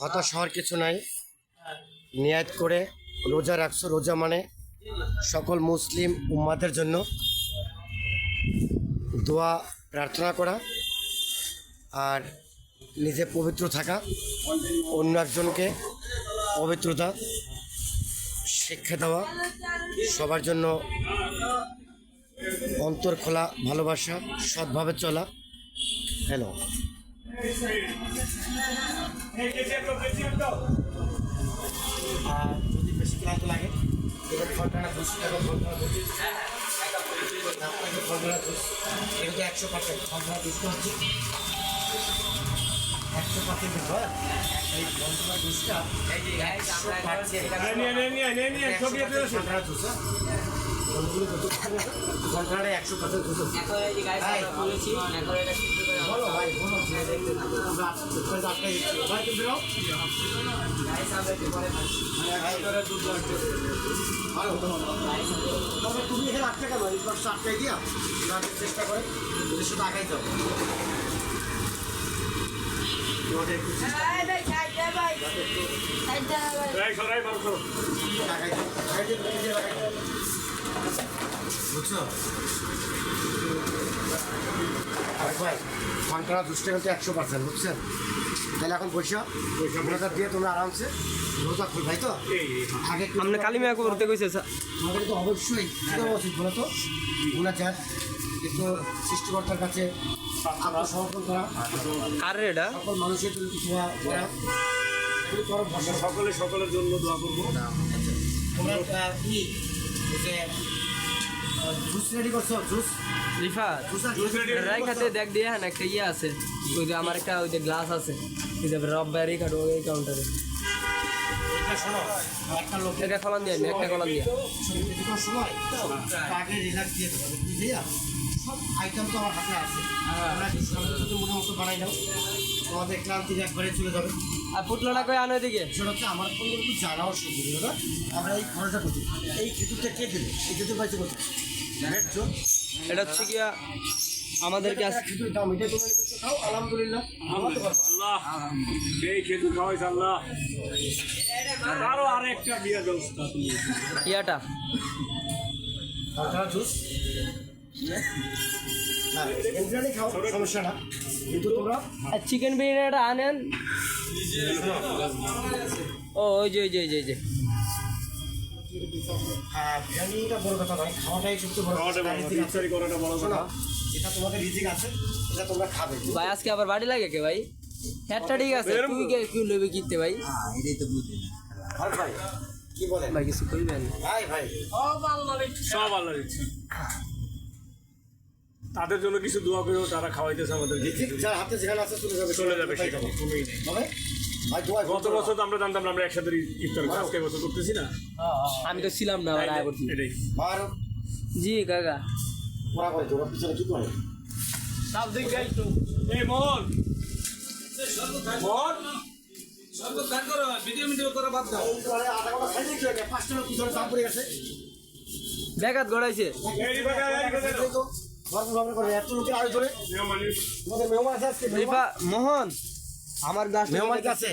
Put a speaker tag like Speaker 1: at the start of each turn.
Speaker 1: হতাশ হওয়ার কিছু নাই। নিয়াত করে রোজা রাখছো, রোজা মানে সকল মুসলিম উম্মাদের জন্য দোয়া, প্রার্থনা করা আর নিজে পবিত্র থাকা, অন্য একজনকে পবিত্রতা, শিক্ষা দেওয়া, সবার জন্য অন্তর খোলা, ভালোবাসা, সৎভাবে চলা। হ্যালো আর যদি বেশি ক্লান্ত লাগে এটা দুশো টাকা ঘন্টানা দুশো ঘন্টানা দুশো এটা একশো পার্সেন্ট ঘন্টানা দুশো। হচ্ছে একশো পার্সেন্ট হয় এই দুশোটা একশো পার্সেন্ট দুশো ঘন্টাটা একশো পার্সেন্ট দুশো বলো তবে তুমি এখানে আটকে কেন এই পাশটা আটকে দিয়া চেষ্টা করে শুধু আগাই যাও। বুঝছ ভাই ঘণ্টা দুশো টাকা একশো পার্সেন্ট বুঝছেন? তাহলে এখন পয়সা পয়সা দিয়ে তোমরা আরামসে রোজা খুল ভাই তো? আগে
Speaker 2: আপনি কালিমা করতে কইছে স্যার?
Speaker 1: আমাদের তো অবশ্যই কি দেওয়া উচিত বলো তো? গুণাচার কিন্তু সৃষ্টিকর্তার কাছে আত্মসমর্পণ করা।
Speaker 2: কার এটা?
Speaker 1: সকল মানুষের জন্য কিছু করা
Speaker 3: সকলে সকলের জন্য দোয়া করব।
Speaker 1: তোমরা কি? যে জুস রেডি করছ? জুস
Speaker 2: রিফা
Speaker 3: ready
Speaker 2: দেখ দিয়ে হ্যাঁ একটা ইয়ে আছে। ওই যে আমার একটা ওই যে গ্লাস আছে। ওই যে খাটো ওই কাউন্টারে
Speaker 1: একটা
Speaker 2: কলাম দিয়ে একটা কলাম দিয়ে
Speaker 1: সব আইটেম তো আমার হাতে আছে। আমরা বানাই দাও তোমাদের ক্লান্তি একবারে চলে যাবে।
Speaker 2: আর পুটলোটা কই আনো এদিকে।
Speaker 1: সেটা হচ্ছে আমার কোনো জানাও না? আমরা এই খরচটা করছি এই খেতুরটা কে দিল? এই খেতুর পাইছে কোথায়?
Speaker 2: এটা হচ্ছে গিয়া আমাদেরকে
Speaker 1: আলহামদুলিল্লাহ।
Speaker 2: ইয়াটা।
Speaker 1: চিকেন বিরিয়ানি খাও সমস্যা না। কিন্তু তোমরা
Speaker 2: চিকেন বিরিয়ানিটা আনেন। ও ওই যে ওই যে ওই যে।
Speaker 1: বিরিয়ানিটা বড় কথা নয় খাওয়াটাই সবচেয়ে বড়
Speaker 3: খাওয়াটা
Speaker 1: কথা
Speaker 3: বড় কথা,
Speaker 1: রিজিক আছে
Speaker 3: ইফতারি করাটা বড় কথা।
Speaker 1: এটা তোমাদের রিজিক আছে এটা তোমরা খাবে।
Speaker 2: ভাই আজকে আবার বাড়ি লাগে কে ভাই? হ্যাটটা ঠিক আছে
Speaker 3: বেরোবো।
Speaker 2: কে কি লইবে কিনতে ভাই?
Speaker 1: আর ভাই কি বলেন?
Speaker 2: ভাই কিছু কইবেন?
Speaker 1: ভাই ভাই।
Speaker 3: সব আল্লাহর ইচ্ছা। তাদের জন্য কিছু দোয়া করেও তারা খাওয়াইতেছে আমাদের
Speaker 1: যার হাতে যেখানে আছে চলে যাবে
Speaker 3: চলে যাবে সেখানে কমেই নেই গত বছর তো আমরা জানতাম না আমরা একসাথে ইফতার আজকে বছর করতেছি না।
Speaker 2: আমি তো ছিলাম না করছি জি কাকা।
Speaker 1: ওরা করে তোরা পিছনে কি করে?
Speaker 2: দেখাত গড়াইছে মোহন। আমার গাছ
Speaker 1: আমার কাছে?